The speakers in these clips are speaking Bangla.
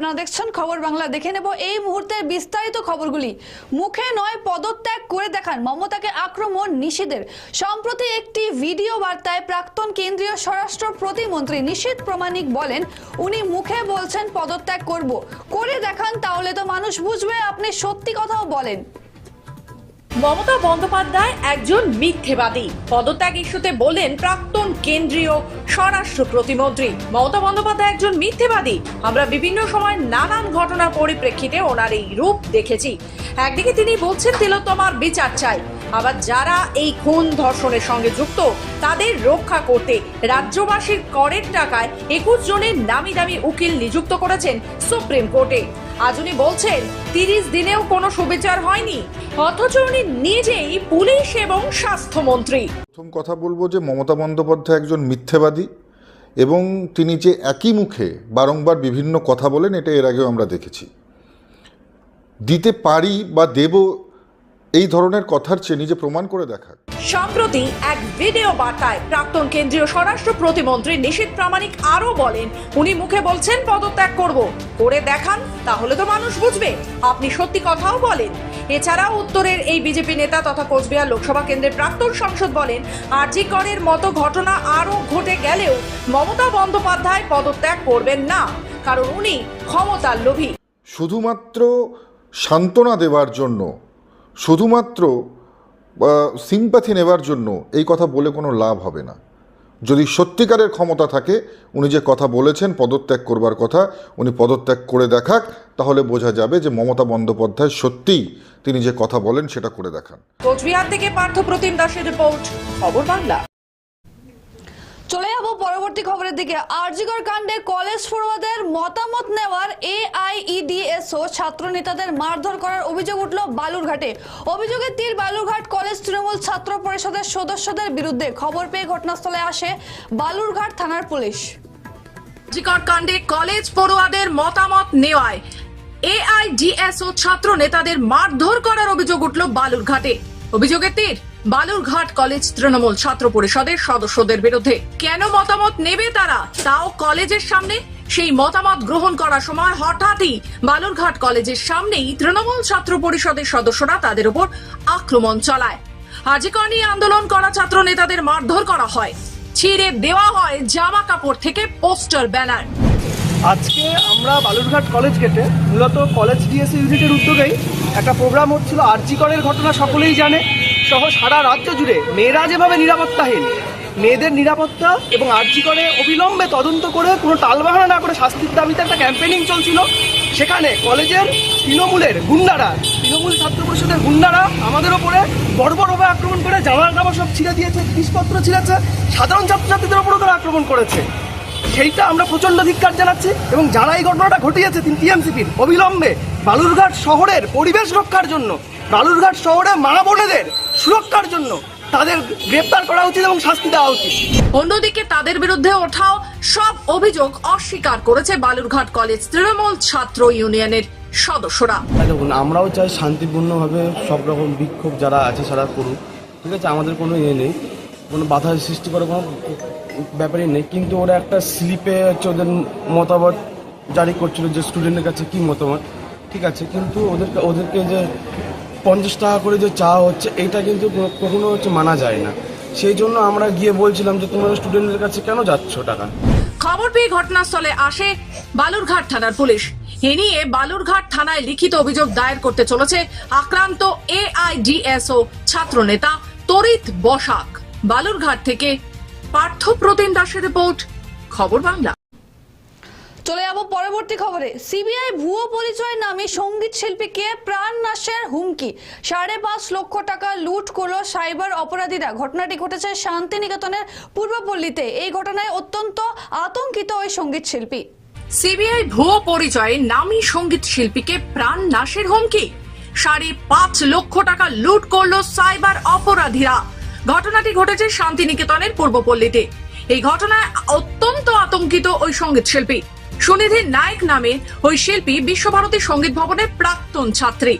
আপনারা দেখছেন খবর বাংলা। দেখে নেব এই মুহূর্তে বিস্তারিত খবরগুলি। মুখে নয়, পদত্যাগ করে দেখান মমতাকে আক্রমণ নিষিধের। সম্প্রতি একটি ভিডিও বার্তায় প্রাক্তন কেন্দ্রীয় স্বরাষ্ট্র প্রতিমন্ত্রী নিশীত প্রমাণিক বলেন, উনি মুখে বলছেন পদত্যাগ করব। করে দেখান তাহলে তো মানুষ বুঝবে আপনি সত্যি কথাও বলেন। মমতা বন্দ্যোপাধ্যায় একজন মিথ্যেবাদী। পদত্যাগ ইস্যুতে বললেন প্রাক্তন কেন্দ্রীয় স্বরাষ্ট্র প্রতিমন্ত্রী। মমতা বন্দ্যোপাধ্যায় একজন মিথ্যেবাদী। আমরা বিভিন্ন সময় নানান ঘটনার পরিপ্রেক্ষিতে ওনার এই রূপ দেখেছি। একদিকে তিনি বলছেন, তিলোত্তমার বিচার চাই। আবার যারা এই খুন ধর্ষণের সঙ্গে যুক্ত, তাদের রক্ষা করতে রাজ্যবাসীর করের টাকায় একুশ জনের নামি দামি উকিল নিযুক্ত করেছেন সুপ্রিম কোর্টে। আজ উনি বলছেন তিরিশ দিনেও কোনো সুবিচার হয়নি। অথচ উনি নিজেই পুলিশ এবং স্বাস্থ্যমন্ত্রী। প্রথম কথা বলব যে মমতা বন্দ্যোপাধ্যায় একজন মিথ্যেবাদী এবং তিনি যে একই মুখে বারংবার বিভিন্ন কথা বলেন, এটা এর আগেও আমরা দেখেছি। দিতে পারি বা দেব এই ধরনের কথার চেয়ে নিজে প্রমাণ করে দেখাক সম্প্রতি এক ভিডিও বার্তায় প্রাক্তন কেন্দ্রীয় স্বরাষ্ট্র প্রতিমন্ত্রী নিশীথ প্রামাণিক আরও বলেন উনি মুখে বলছেন পদত্যাগ করব। করে দেখান তাহলে তো মানুষ বুঝবে। আপনি সত্যি কথাও বলেন। এছাড়াও উত্তরের এই বিজেপি নেতা তথা কোচবিহার লোকসভা কেন্দ্রের প্রাক্তন সংসদ বলেন আরজি করের মতো ঘটনা আরও ঘটে গেলেও মমতা বন্দ্যোপাধ্যায় পদত্যাগ করবেন না। কারণ উনি ক্ষমতার লোভী। শুধুমাত্র সান্ত্বনা দেওয়ার জন্য শুধুমাত্র সিম্প্যাথি নেবার জন্য এই কথা বলে কোনো লাভ হবে না। যদি সত্যিকারের ক্ষমতা থাকে, উনি যে কথা বলেছেন, পদত্যাগ করবার কথা, উনি পদত্যাগ করে দেখাক, তাহলে বোঝা যাবে যে মমতা বন্দ্যোপাধ্যায় সত্যিই তিনি যে কথা বলেন, সেটা করে দেখান। কোচবিহার থেকে পার্থ প্রতিম দাসের রিপোর্ট, খবর বাংলা। চলে যাব পরবর্তী খবরের দিকে। আরজিকর কাণ্ডে কলেজ পড়ুয়াদের মতামত নেওয়ার এআইইডিএসও ছাত্র নেতাদের মারধর করার অভিযোগ উঠল বালুরঘাটে। অভিযোগের তীর বালুরঘাট কলেজ তৃণমূল ছাত্র পরিষদের সদস্যদের বিরুদ্ধে খবর পেয়ে ঘটনাস্থলে আসে বালুরঘাট থানার পুলিশ। জিকর কাণ্ডে কলেজ পড়ুয়াদের মতামত নেওয়ায় এআইডিএসও ছাত্র নেতাদের মারধর করার অভিযোগ উঠল বালুরঘাটে। অভিযোগের তীর বালুরঘাট কলেজ তৃণমূল ছাত্র পরিষদের সদস্যদের বিরুদ্ধে কেন মতামত নেবে তারা? তাও কলেজের সামনে? সেই মতামত গ্রহণ করার সময় হঠাৎই বালুরঘাট কলেজের সামনেই তৃণমূল ছাত্র পরিষদের সদস্যরা তাদের উপর আক্রমণ চালায়। আজিকর নিয়ে আন্দোলন করা ছাত্র নেতাদের মারধর করা হয়। ছিঁড়ে দেওয়া হয় জামা কাপড় থেকে পোস্টার ব্যানার। আজকে আমরা বালুরঘাট কলেজ গেটে মূলত কলেজ ডিএসসি ইউনিটের উদ্যোগেই একটা প্রোগ্রাম হচ্ছিল। আরজিকরের ঘটনা সকলেই জানে। সহ সারা রাজ্য জুড়ে মেয়েরা যেভাবে নিরাপত্তাহীন, মেয়েদের নিরাপত্তা এবং আর্জি করে অবিলম্বে তদন্ত করে কোনো টালবাহানা না করে শাস্তির দাবিতে একটা ক্যাম্পেনিং চলছিল। সেখানে কলেজের তৃণমূলের গুন্ডারা, তৃণমূল ছাত্র পরিষদের গুন্ডারা আমাদের ওপরে বর্বরভাবে আক্রমণ করে জামা কাপড় সব ছিঁড়ে দিয়েছে, জিনিসপত্র ছিঁড়েছে, সাধারণ ছাত্রছাত্রীদের ওপরও তারা আক্রমণ করেছে। সেইটা আমরা প্রচণ্ড ধিক্কার জানাচ্ছি এবং যারা এই ঘটনাটা ঘটিয়েছে টিএমসিপির, অবিলম্বে বালুরঘাট শহরের পরিবেশ রক্ষার জন্য, বালুরঘাট শহরে মা বোনেদের সুরক্ষার জন্য তাদের গ্রেপ্তার করা উচিত এবং শাস্তি দেওয়া উচিত। অন্যদিকে তাদের বিরুদ্ধে ওঠাও সব অভিযোগ অস্বীকার করেছে বালুরঘাট কলেজ তৃণমূল ছাত্র ইউনিয়নের সদস্যরা। দেখুন আমরাও চাই শান্তিপূর্ণভাবে সব রকম বিক্ষোভ যারা আছে তারা করুক ঠিক আছে? আমাদের কোনো ইয়ে নেই কোনো বাধা সৃষ্টি করার কোনো ব্যাপারই নেই কিন্তু ওরা একটা স্লিপে হচ্ছে ওদের মতামত জারি করছিল যে স্টুডেন্টের কাছে কী মতামত ঠিক আছে? কিন্তু ওদেরকে ওদেরকে যে পঞ্চাশ টাকা করে যে চাওয়া হচ্ছে, এটা কিন্তু কখনো হচ্ছে মানা যায় না। সেই জন্য আমরা গিয়ে বলছিলাম যে, তোমরা স্টুডেন্টের কাছে কেন যাচ্ছ টাকা? খবর পেয়ে ঘটনাস্থলে আসে বালুরঘাট থানার পুলিশ। এ নিয়ে বালুরঘাট থানায় লিখিত অভিযোগ দায়ের করতে চলেছে আক্রান্ত এআইডিএসও ছাত্র নেতা তরিত বসাক। বালুরঘাট থেকে পার্থ প্রতিম দাসের রিপোর্ট, খবর বাংলা। চলে যাব পরবর্তী খবরে। সিবিআই ভুয়ো পরিচয় নামে সংগীত শিল্পীকে প্রাণ নাশের হুমকি। সাড়ে পাঁচ লক্ষ টাকা লুট করল সাইবার অপরাধীরা। ঘটনাটি ঘটেছে শান্তিনিকেতনের পূর্বপল্লীতে। এই ঘটনায় অত্যন্ত আতঙ্কিত ওই সংগীত শিল্পী। সিবিআই ভুয়ো পরিচয়ে নামী সংগীত শিল্পীকে প্রাণ নাশের হুমকি? সাড়ে পাঁচ লক্ষ টাকা লুট করল সাইবার অপরাধীরা। ঘটনাটি ঘটেছে শান্তিনিকেতনের পূর্বপল্লীতে। এই ঘটনায় অত্যন্ত আতঙ্কিত ওই সংগীত শিল্পী। সুনিধি নায়ক নামে ওই শিল্পী বিশ্বভারতী সংগীত ভবনের প্রাক্তন ছাত্রী।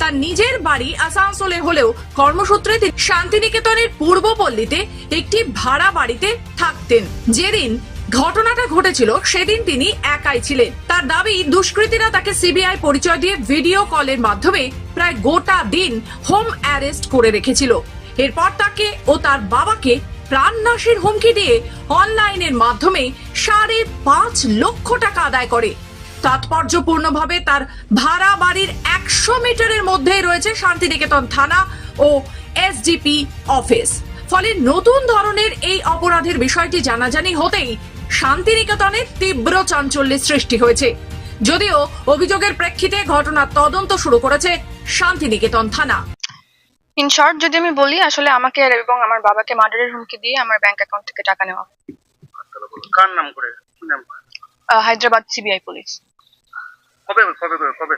তার নিজের বাড়ি আসানসোলে হলেও কর্মসূত্রে তিনি শান্তিনিকেতনের পূর্বপল্লীতে একটি ভাড়া বাড়িতে থাকতেন। যেদিন ঘটনাটা ঘটেছিল, সেদিন তিনি একাই ছিলেন। তার দাবি, দুষ্কৃতীরা তাকে সিবিআই পরিচয় দিয়ে ভিডিও কলের মাধ্যমে প্রায় গোটা দিন হোম অ্যারেস্ট করে রেখেছিল। এরপর তাকে ও তার বাবাকে প্রাণনাশের হুমকি দিয়ে অনলাইনের মাধ্যমে সাড়ে পাঁচ লক্ষ টাকা আদায় করে। তাৎপর্যপূর্ণভাবে তার ভাড়া বাড়ির একশো মিটারের মধ্যেই রয়েছে শান্তিনিকেতন থানা ও এসডিপি অফিস। ফলে নতুন ধরনের এই অপরাধের বিষয়টি জানাজানি হতেই শান্তিনিকেতনে তীব্র চাঞ্চল্যের সৃষ্টি হয়েছে। যদিও অভিযোগের প্রেক্ষিতে ঘটনার তদন্ত শুরু করেছে শান্তিনিকেতন থানা। ইন শর্ট যদি আমি বলি আসলে আমাকে আর এবং আমার বাবাকে মার্ডারের হুমকি দিয়ে আমার ব্যাংক অ্যাকাউন্ট থেকে টাকা নেওয়া। কার নাম করে? হায়দ্রাবাদ সিবিআই পুলিশ কবে কবে কবে কবে?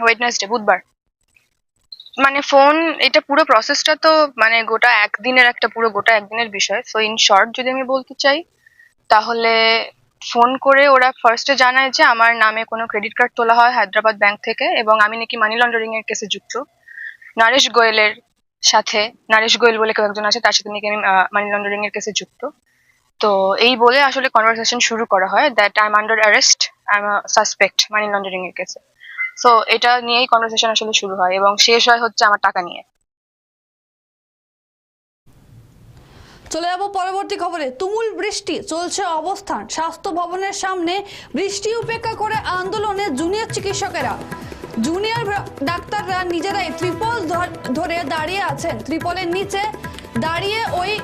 ওয়েডনেসডে বুধবার। মানে ফোন এটা পুরো প্রসেসটা তো মানে গোটা একদিনের একটা পুরো গোটা একদিনের বিষয়। সো ইন শর্ট যদি আমি বলতে চাই তাহলে ফোন করে ওরা ফার্স্টে জানায় যে আমার নামে কোনো ক্রেডিট কার্ড তোলা হয় হায়দ্রাবাদ ব্যাংক থেকে এবং আমি নাকি মানি লন্ডারিং এর কেসে যুক্ত। নরেশ গোয়েলের সাথে, নরেশ গোয়েল বলে কেউ একজন আছে, তার সাথে নাকি আমি মানি লন্ডারিং এর কেসে যুক্ত। তো এই বলে আসলে কনভারসেশন শুরু করা হয় that I am under arrest I am suspect money laundering এর কেসে সো এটা নিয়েই কনভারসেশন আসলে শুরু হয় এবং শেষ হয় হচ্ছে আমার টাকা নিয়ে। চলে যাব পরবর্তী খবরে। তুমুল বৃষ্টি, চলছে অবস্থান। স্বাস্থ্য ভবনের সামনে বৃষ্টি উপেক্ষা করে আন্দোলনে জুনিয়র চিকিৎসকেরা। জুনিয়র ডাক্তাররা নিজেরাই ত্রিপল ধর- দাঁড়িয়ে আছেন। ত্রিপলের নিচে দাঁড়িয়ে ওই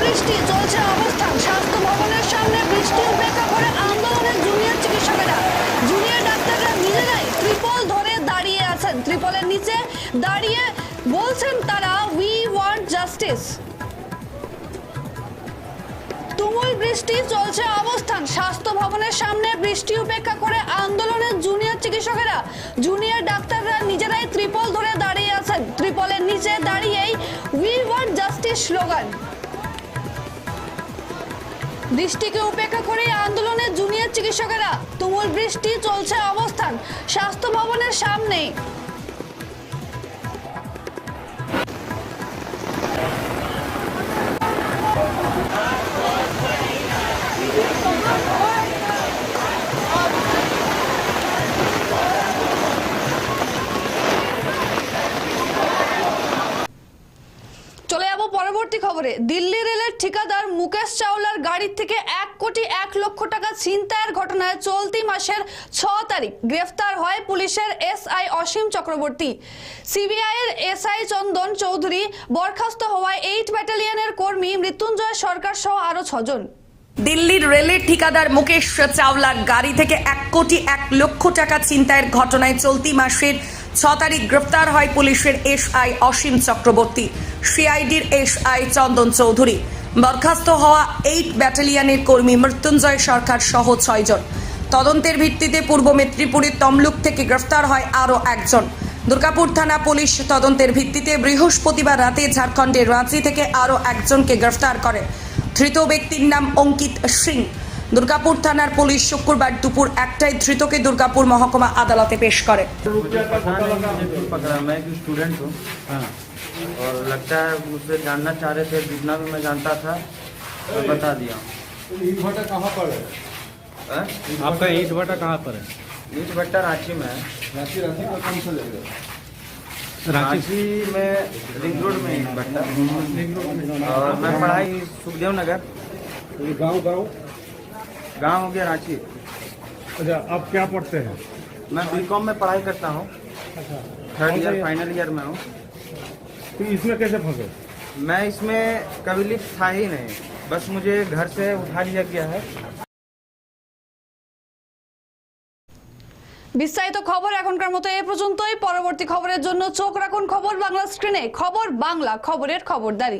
বৃষ্টি চলছে অবস্থান। স্বাস্থ্য ভবনের সামনে বৃষ্টি উপেক্ষা করে আন্দোলনের জুনিয়র চিকিৎসকেরা জুনিয়র ডাক্তাররা নিজেরাই ত্রিপল ধরে দাঁড়িয়ে ত্রিপলের নিচে দাঁড়িয়ে বলছেন তারা উই ওয়ান্ট জাস্টিস তুমুল বৃষ্টি চলছে অবস্থান। স্বাস্থ্য ভবনের সামনে বৃষ্টি উপেক্ষা করে আন্দোলনের জুনিয়র চিকিৎসকেরা, জুনিয়র ডাক্তাররা নিজেরাই ত্রিপল ধরে দাঁড়িয়ে আছেন। ত্রিপলের নিচে দাঁড়িয়েই উই ওয়ান্ট জাস্টিস স্লোগান। বৃষ্টিকে উপেক্ষা করে আন্দোলনের জুনিয়র চিকিৎসকেরা, তুমুল বৃষ্টি চলছে অবস্থান। স্বাস্থ্য ভবনের সামনে ঠিকাদার মুকেশ চাওলার গাড়ির থেকে এক কোটি এক লক্ষ টাকা ছিনতাইয়ের ঘটনায় চলতি মাসের ছ তারিখ গ্রেফতার হয় পুলিশের এসআই অসীম চক্রবর্তী। সিবিআই এর এসআই চন্দন চৌধুরী বরখাস্ত হওয়ায় এইট ব্যাটালিয়নের কর্মী মৃত্যুঞ্জয় সরকার সহ আরও ছজন। দিল্লির রেলের ঠিকাদার মুকেশ চাওলার গাড়ি থেকে এক কোটি এক লক্ষ টাকা ছিনতাইয়ের ঘটনায় চলতি মাসের ছ তারিখ গ্রেফতার হয় পুলিশের এসআই অসীম চক্রবর্তী, সিআইডির এসআই চন্দন চৌধুরী। বরখাস্ত হওয়া এইট ব্যাটালিয়ানের কর্মী মৃত্যুঞ্জয় সরকার সহ ছয়জন তদন্তের ভিত্তিতে পূর্ব মেদিনীপুরের তমলুক থেকে গ্রেফতার হয় আরও একজন। দুর্গাপুর থানা পুলিশ তদন্তের ভিত্তিতে বৃহস্পতিবার রাতে ঝাড়খণ্ডের রাঁচি থেকে আরও একজনকে গ্রেফতার করে। ধৃত ব্যক্তির নাম অঙ্কিত সিং। দুর্গাপুর থানার পুলিশ শুক্রবার দুপুর একটায় ধৃতকে দুর্গাপুর মহকুমা আদালতে পেশ করে पता नहीं मुझे खुद पकड़ा मैं एक स्टूडेंट हूँ और लगता है मुझसे जानना चाह रहे थे जितना भी मैं जानता था मैं बता दिया हूँ ईट भट्टा कहाँ पर है हाँ? आपका ईट भट्टा कहाँ पर है ईट भट्टा रांची में है रांची रांची का कौन सा जगह रांची में रिंग रोड में ईट भट्टा और मैं पढ़ाई सुखदेव नगर ये गांव गांव गांव हो गया रांची अच्छा आप क्या पढ़ते हैं मैं बीकॉम में पढ़ाई करता हूँ अच्छा थर्ड कौन सा ईयर year? फाइनल ईयर में हूँ तो इसमें कैसे फंसे मैं इसमें कभी लिप्त था ही नहीं बस मुझे घर से उठा लिया गया है বিস্তারিত খবর এখনকার মতো এ পর্যন্তই পরবর্তী খবরের জন্য চোখ রাখুন খবর বাংলা স্ক্রিনে খবর বাংলা খবরের খবরদারি